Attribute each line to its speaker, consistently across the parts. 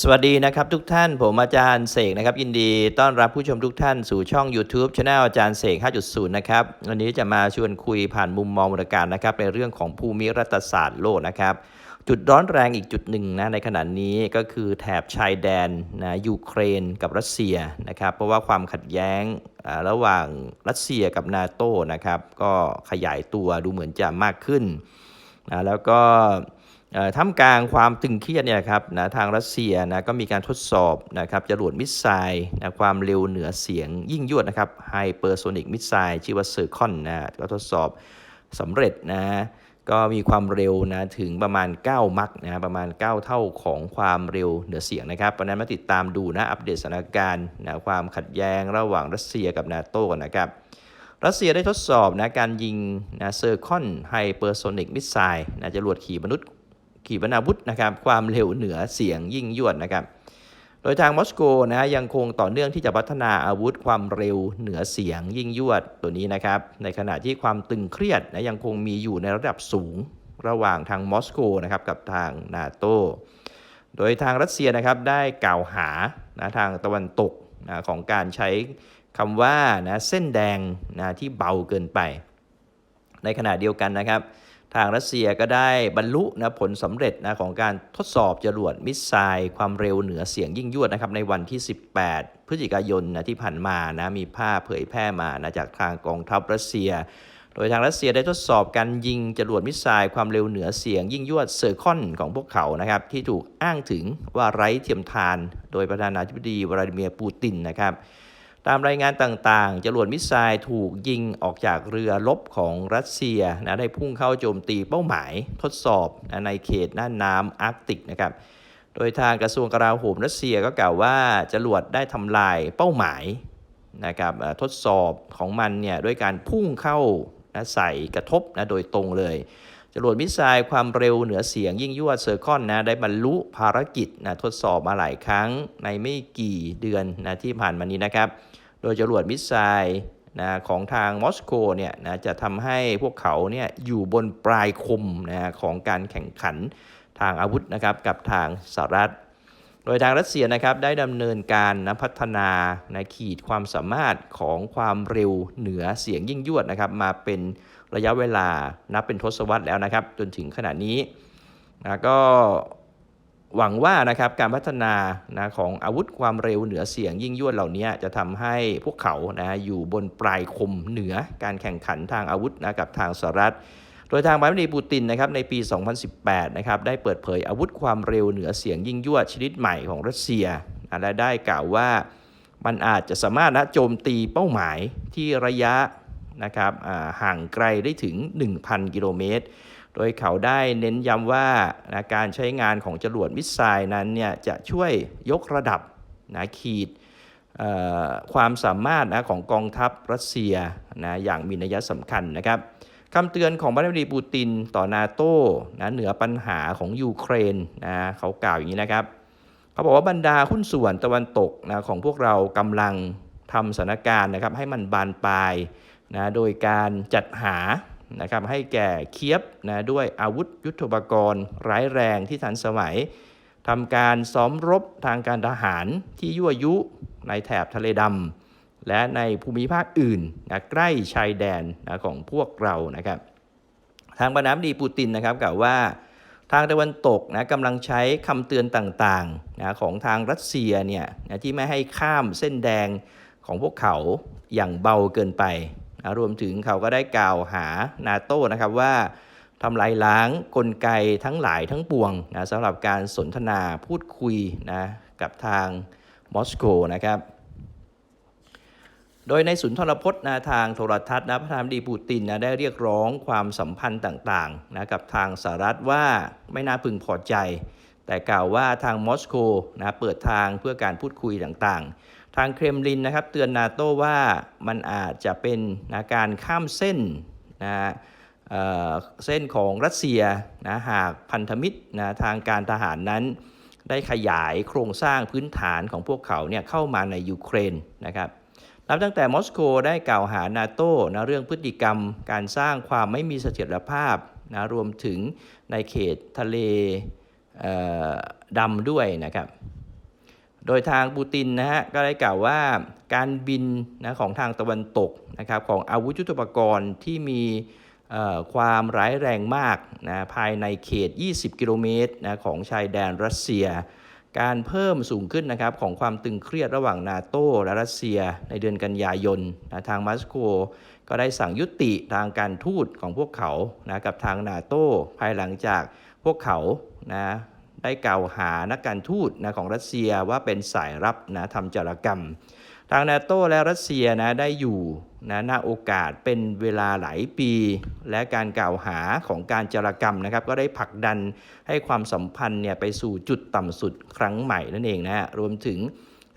Speaker 1: สวัสดีนะครับทุกท่านผมอาจารย์เสกนะครับ ยินดีต้อนรับผู้ชมทุกท่านสู่ช่อง YouTube Channel อาจารย์เสก 5.0 นะครับวันนี้จะมาชวนคุยผ่านมุมมองบริการนะครับในเรื่องของภูมิรัฐศาสตร์โลกนะครับจุดร้อนแรงอีกจุดหนึ่งนะในขณะนี้ก็คือแถบชายแดนนะยูเครนกับรัสเซียนะครับเพราะว่าความขัดแย้งระหว่างรัสเซียกับนาโตนะครับก็ขยายตัวดูเหมือนจะมากขึ้นนะแล้วก็ ท่ามกลางความตึงเครียดเนี่ยครับนะทางรัสเซียนะก็มีการทดสอบนะครับจรวดมิสไซล์นะความเร็วเหนือเสียงยิ่งยวดนะครับไฮเปอร์โซนิกมิสไซล์ชื่อว่าเซอร์คอนนะก็ทดสอบสำเร็จนะก็มีความเร็วนะถึงประมาณ 9 มักนะประมาณ 9 เท่าของความเร็วเหนือเสียงนะครับเพราะนั้นมาติดตามดูนะอัปเดตสถานการณ์นะความขัดแย้งระหว่างรัสเซียกับนาโต้กันนะครับรัสเซียได้ทดสอบนะการยิงนะเซอร์คอนไฮเปอร์โซนิกมิสไซล์นะจรวดขีปนาวุธ ขีปนาวุธนะครับความเร็วเหนือเสียงยิ่งยวดนะครับโดยทางมอสโกนะยังคงต่อเนื่องที่จะพัฒนาอาวุธความเร็วเหนือเสียงยิ่งยวดตัวนี้นะครับในขณะที่ความตึงเครียดนะยังคงมีอยู่ในระดับสูงระหว่างทางมอสโกนะครับกับทางนาโตโดยทางรัสเซียนะครับได้กล่าวหานะทางตะวันตกนะของการใช้คำว่านะเส้นแดงนะที่เบาเกินไป ในขณะเดียวกันนะครับ ทางรัสเซียก็ได้บรรลุนะผลสำเร็จนะของการทดสอบจรวดมิสไซล์ความเร็วเหนือเสียงยิ่งยวดนะครับในวันที่ 18 พฤศจิกายนนะที่ผ่านมานะมีภาพเผยแพร่มานะจากทางกองทัพรัสเซีย โดยทางรัสเซียได้ทดสอบการยิงจรวดมิสไซล์ความเร็วเหนือเสียงยิ่งยวดเซอร์คอนของพวกเขานะครับที่ถูกอ้างถึงว่าไร้เทียมทาน โดยประธานาธิบดีวลาดิเมียร์ปูตินนะครับ ตามรายงานต่างๆ จรวดมิสไซล์ถูกยิงออกจากเรือรบของรัสเซียนะได้พุ่งเข้าโจมตีเป้าหมายทดสอบนะในเขตน่านน้ำอาร์กติกนะครับ โดยทางกระทรวงกลาโหมรัสเซียก็กล่าวว่าจรวดได้ทำลายเป้าหมายนะครับทดสอบของมันเนี่ยด้วยการพุ่งเข้านะใส่กระทบนะโดยตรงเลย จรวดมิสไซล์ความเร็วเหนือเสียงยิ่งยวดเซอร์คอนนะได้บรรลุภารกิจนะทดสอบมาหลายครั้งในไม่กี่เดือนนะที่ผ่านมานี้นะครับ โดยจรวดมิสไซล์นะของทางมอสโกเนี่ยนะจะทำให้พวกเขาเนี่ยอยู่บนปลายคมนะของการแข่งขันทางอาวุธนะครับกับทางสหรัฐ โดยทางรัสเซียนะครับได้ดำเนินการนะพัฒนานะขีดความสามารถของความเร็วเหนือเสียงยิ่งยวดนะครับมาเป็น ระยะเวลานับเป็นทศวรรษแล้วนะครับ จนถึงขณะนี้นะก็หวังว่านะครับการพัฒนานะของอาวุธความเร็วเหนือเสียงยิ่งยวดเหล่านี้จะทำให้พวกเขานะอยู่บนปลายคมเหนือการแข่งขันทางอาวุธนะกับทางสหรัฐ โดยทางประธานาธิบดีปูตินนะครับในปี 2018 นะครับได้เปิดเผยอาวุธความเร็วเหนือเสียงยิ่งยวดชนิดใหม่ของรัสเซียและได้กล่าวว่ามันอาจจะสามารถนะโจมตีเป้าหมายที่ระยะ นะครับห่างไกลได้ถึง 1,000 กิโลเมตร โดยเขาได้เน้นย้ำว่าการใช้งานของจรวดมิสไซล์นั้นเนี่ยจะช่วยยกระดับนะขีดความสามารถนะของกองทัพรัสเซียนะอย่างมีนัยสำคัญนะครับคำเตือนของประธานาธิบดีปูตินต่อนาโต้นะเหนือปัญหาของยูเครนนะเขากล่าวอย่างนี้นะครับ เขาบอกว่าบรรดาหุ้นส่วนตะวันตกนะของพวกเรากำลังทำสถานการณ์นะครับให้มันบานปลายนะโดยการจัดหานะครับให้แก่เคียบนะด้วยอาวุธยุทโธปกรณ์ ร้ายแรงที่ทันสมัยทำการซ้อมรบทางการทหารที่ยั่วยุในแถบทะเลดำและในภูมิภาคอื่นนะใกล้ชายแดนนะของพวกเรานะครับ ทางประธานาธิบดีปูตินนะครับกล่าวว่าทางตะวันตกนะกำลังใช้คำเตือนต่างๆนะของทางรัสเซียเนี่ยนะที่ไม่ให้ข้ามเส้นแดงของพวกเขาอย่างเบาเกินไป รวมถึงเขาก็ได้กล่าวหานาโต้นะครับว่าทำลายล้างกลไกทั้งหลายทั้งปวงนะสำหรับการสนทนาพูดคุยนะกับทางมอสโกนะครับ โดยในสุนทรพจน์นะทางโทรทัศน์นะประธานาธิบดีปูตินนะได้เรียกร้องความสัมพันธ์ต่างๆนะกับทางสหรัฐว่าไม่น่าพึงพอใจ แต่กล่าวว่าทางมอสโกนะเปิดทางเพื่อการพูดคุยต่างๆ ทางเครมลินนะครับเตือนนาโต้ว่ามันอาจจะเป็นนะการข้ามเส้นนะเเส้นของรัสเซียนะหากพันธมิตรนะทางการทหารนั้น ได้ขยายโครงสร้างพื้นฐานของพวกเขาเนี่ยเข้ามาในยูเครนนะครับนับตั้งแต่มอสโกได้กล่าวหานาโต้นะเรื่องพฤติกรรมการสร้างความไม่มีเสถียรภาพนะรวมถึงในเขตทะเลเดำด้วยนะครับ โดยทางปูตินนะฮะก็ได้กล่าวว่าการบินนะของทางตะวันตกนะครับของอาวุธยุทโธปกรณ์ที่มีความร้ายแรงมากนะภายในเขต 20 กิโลเมตรนะของชายแดนรัสเซีย การเพิ่มสูงขึ้นนะครับของความตึงเครียดระหว่างนาโตและรัสเซียในเดือนกันยายนนะทางมอสโกก็ได้สั่งยุติทางการทูตของพวกเขานะกับทางนาโตภายหลังจากพวกเขานะ ได้กล่าวหานักการทูตนะของรัสเซียว่าเป็นสายรับนะทำจารกรรม ทางนาโตและรัสเซียนะได้อยู่นะหน้าโอกาสเป็นเวลาหลายปี และการกล่าวหาของการจารกรรมนะครับ ก็ได้ผลักดันให้ความสัมพันธ์เนี่ยไปสู่จุดต่ำสุดครั้งใหม่นั่นเองนะฮะรวมถึง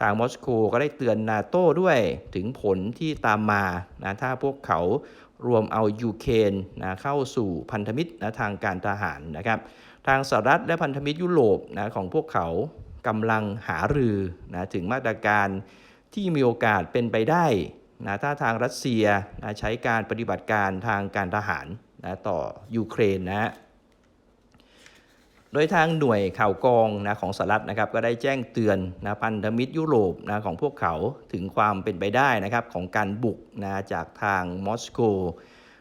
Speaker 1: ทางมอสโกก็ได้เตือนนาโต้ด้วยถึงผลที่ตามมานะถ้าพวกเขารวมเอายูเครนนะเข้าสู่พันธมิตรนะทางการทหารนะครับ ทางสหรัฐและพันธมิตรยุโรปนะของพวกเขากำลังหารือนะถึงมาตรการที่มีโอกาสเป็นไปได้นะถ้าทางรัสเซียนะใช้การปฏิบัติการทางการทหารนะต่อยูเครนนะฮะโดยทางหน่วยข่าวกรองนะของสหรัฐนะครับก็ได้แจ้งเตือนนะพันธมิตรยุโรปนะของพวกเขาถึงความเป็นไปได้นะครับของการบุกนะจากทางมอสโก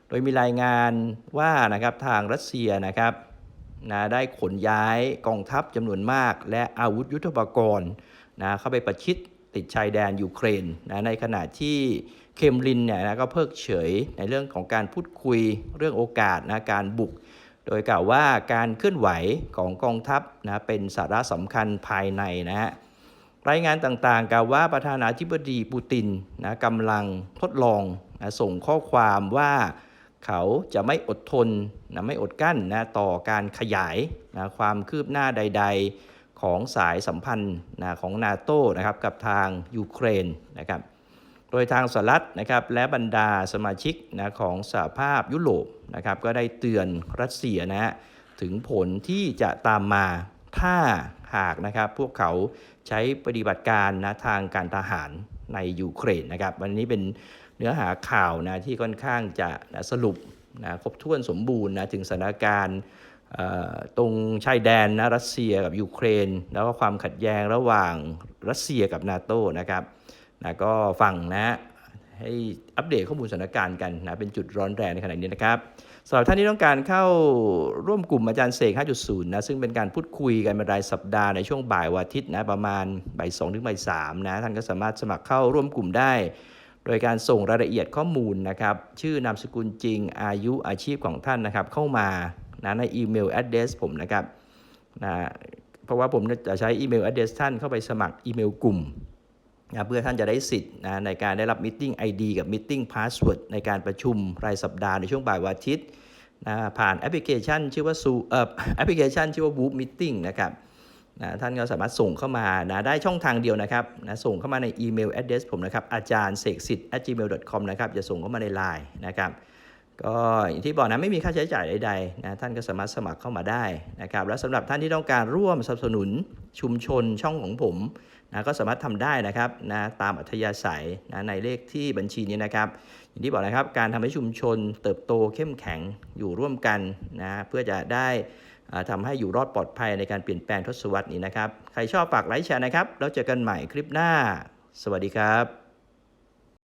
Speaker 1: โดยมีรายงานว่านะครับทางรัสเซียนะครับ นะได้ขนย้ายกองทัพจำนวนมาก และอาวุธยุทโธปกรณ์นะเข้าไปประชิดติดชายแดนยูเครนนะในขณะที่เคมรินเนี่ยนะก็เพิกเฉยในเรื่องของการพูดคุยเรื่องโอกาสนะการบุก โดยกล่าวว่าการเคลื่อนไหวของกองทัพนะเป็นสาระสำคัญภายในนะฮะรายงานต่างๆกล่าวว่าประธานาธิบดีปูตินนะกำลังทดลองนะส่งข้อความว่า เขาจะไม่อดทนนะไม่อดกั้นนะต่อการขยายนะความคืบหน้าใด ๆ ของสายสัมพันธ์นะของนาโต้นะครับกับทางยูเครนนะครับโดยทางสหรัฐนะครับและบรรดาสมาชิกนะของสหภาพยุโรปนะครับก็ได้เตือนรัสเซียนะฮะถึงผลที่จะตามมาถ้าหากนะครับพวกเขาใช้ปฏิบัติการนะทางการทหารในยูเครนนะครับวันนี้เป็น เนื้อหาข่าวนะที่ค่อนข้างจะนะสรุปนะครบถ้วนสมบูรณ์นะถึงสถานการณ์ตรงชายแดนนะรัสเซียกับยูเครน แล้วก็ความขัดแย้งระหว่างรัสเซียกับนาโตนะครับนะก็ฟังนะให้อัปเดตข้อมูลสถานการณ์กันนะเป็นจุดร้อนแรงในขณะนี้นะครับสำหรับท่านที่ต้องการเข้าร่วมกลุ่มอาจารย์เสก 5.0 นะซึ่งเป็นการพูดคุยกันเป็นรายสัปดาห์ในช่วงบ่ายวันอาทิตย์นะประมาณบ่าย2ถึงบ่าย3นะท่านก็สามารถสมัครเข้าร่วมกลุ่มได้ โดยการส่งรายละเอียดข้อมูลนะครับ ชื่อนามสกุลจริง อายุอาชีพของท่านนะครับ เข้ามานะในอีเมล address ผมนะครับนะเพราะว่าผมจะใช้อีเมล address ท่านเข้าไปสมัครอีเมลกลุ่มนะเพื่อท่านจะได้สิทธิ์นะในการได้รับ Meeting ID กับ Meeting Password ในการประชุมรายสัปดาห์ในช่วงบ่ายวันอาทิตย์นะผ่านแอปพลิเคชันชื่อว่าซูเอ่อแอปพลิเคชันชื่อว่า Whoop Meeting นะครับ นะท่านก็สามารถส่งเข้ามานะได้ช่องทางเดียวนะครับนะส่งเข้ามาในอีเมล address ผมนะครับอาจารย์เสกสิทธิ์ gmail.com นะครับจะส่งเข้ามาใน Line นะครับก็อย่างที่บอกนะไม่มีค่าใช้จ่ายใดๆนะท่านก็สามารถสมัครเข้ามาได้นะครับและสำหรับท่านที่ต้องการร่วมสนับสนุนชุมชนช่องของผมนะก็สามารถทำได้นะครับนะตามอัธยาศัยนะในเลขที่บัญชีนี้นะครับ อย่างที่บอกนะครับการทำให้ชุมชนเติบโตเข้มแข็งอยู่ร่วมกันนะเพื่อจะได้ ทำทำให้อยู่รอดปลอดภัยในการเปลี่ยนแปลงทศวรรษนี้นะครับ ใครชอบฝากไลค์แชร์นะครับ แล้วเจอกันใหม่คลิปหน้า สวัสดีครับ